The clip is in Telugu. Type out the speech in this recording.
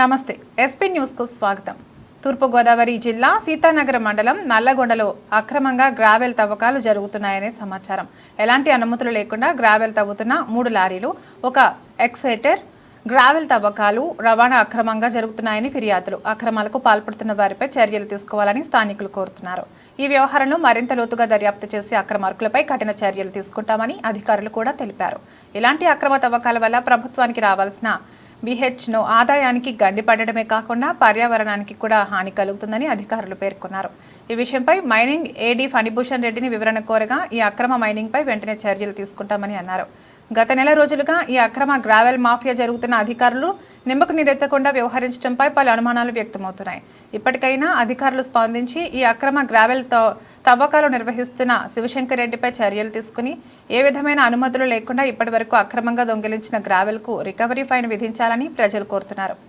నమస్తే ఎస్పీ న్యూస్కు స్వాగతం. తూర్పుగోదావరి జిల్లా సీతానగర మండలం నల్లగొండలో అక్రమంగా గ్రావెల్ తవ్వకాలు జరుగుతున్నాయనే సమాచారం. ఎలాంటి అనుమతులు లేకుండా గ్రావెల్ తవ్వుతున్న మూడు లారీలు ఒక ఎక్సైటర్ గ్రావెల్ తవ్వకాలు రవాణా అక్రమంగా జరుగుతున్నాయని ఫిర్యాదులు. అక్రమాలకు పాల్పడుతున్న వారిపై చర్యలు తీసుకోవాలని స్థానికులు కోరుతున్నారు. ఈ వ్యవహారంలో మరింత లోతుగా దర్యాప్తు చేసి అక్రమార్కులపై కఠిన చర్యలు తీసుకుంటామని అధికారులు కూడా తెలిపారు. ఇలాంటి అక్రమ తవ్వకాల వల్ల ప్రభుత్వానికి రావాల్సిన బీహెచ్ను ఆదాయానికి గండిపడడమే కాకుండా పర్యావరణానికి కూడా హాని కలుగుతుందని అధికారులు పేర్కొన్నారు. ఈ విషయంపై మైనింగ్ ఏడీ ఫణిభూషణ్ రెడ్డిని వివరణ కోరగా ఈ అక్రమ మైనింగ్పై వెంటనే చర్యలు తీసుకుంటామని అన్నారు. గత నెల రోజులుగా ఈ అక్రమ గ్రావెల్ మాఫియా జరుగుతున్న అధికారులు నిమ్మకు నీరెత్తకుండా వ్యవహరించడంపై పలు అనుమానాలు వ్యక్తమవుతున్నాయి. ఇప్పటికైనా అధికారులు స్పందించి ఈ అక్రమ గ్రావెల్ తో- తవ్వకాలు నిర్వహిస్తున్న శివశంకర్ రెడ్డిపై చర్యలు తీసుకుని ఏ విధమైన అనుమతులు లేకుండా ఇప్పటివరకు అక్రమంగా దొంగిలించిన గ్రావెల్కు రికవరీ ఫైన్ విధించాలని ప్రజలు కోరుతున్నారు.